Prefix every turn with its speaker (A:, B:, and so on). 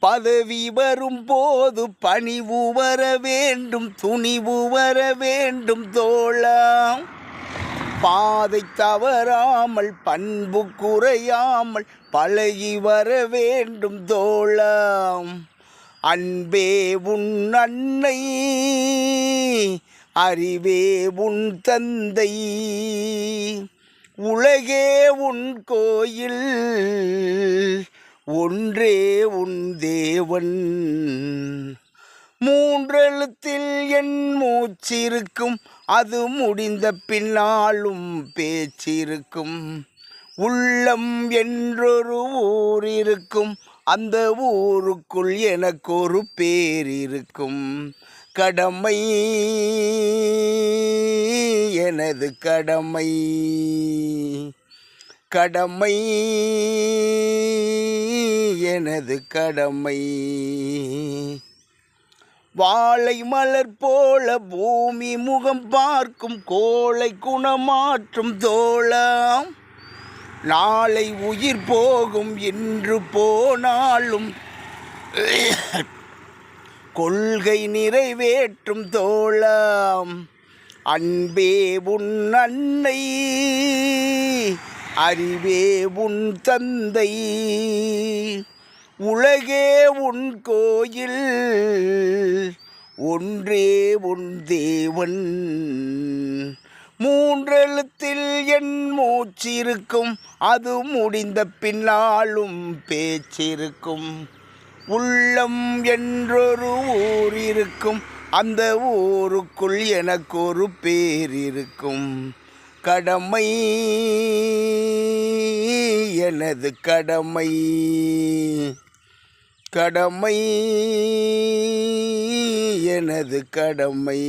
A: பதவி வரும் போது பணிவு வர வேண்டும் துணிவு வர வேண்டும் தோழாம். பாதை தவறாமல் பண்பு குறையாமல் பழகி வர வேண்டும் தோழாம். அன்பே உன் அன்னை அறிவே உன் தந்தை. உலகே உன் கோயில் ஒன்றே உன் தேவன். மூன்றெழுத்தில் என் மூச்சிருக்கும் அது முடிந்த பின்னாலும் பேச்சிருக்கும். உள்ளம் என்றொரு ஊர் இருக்கும் அந்த ஊருக்குள் எனக்கு ஒரு பேர் இருக்கும் கடமை எனது கடமை. கடமை எனது கடமை. வாழை மலர் போல பூமி முகம் பார்க்கும் கோளை குணமாற்றும் தோழாம். நாளை உயிர் போகும் என்று போனாலும் கொள்கை நிறைவேற்றும் தோழாம். அன்பே உன் அன்னை அறிவே உன் தந்தை. உலகே உன் கோயில் ஒன்றே உன் தேவன். மூன்றெழுத்தில் என் மூச்சிருக்கும் அது முடிந்த பின்னாலும் பேச்சிருக்கும். உள்ளம் என்றொரு ஊர் இருக்கும் அந்த ஊருக்குள் எனக்கு ஒரு பேர் இருக்கும் கடமை எனது கடமை. கடமை எனது கடமை.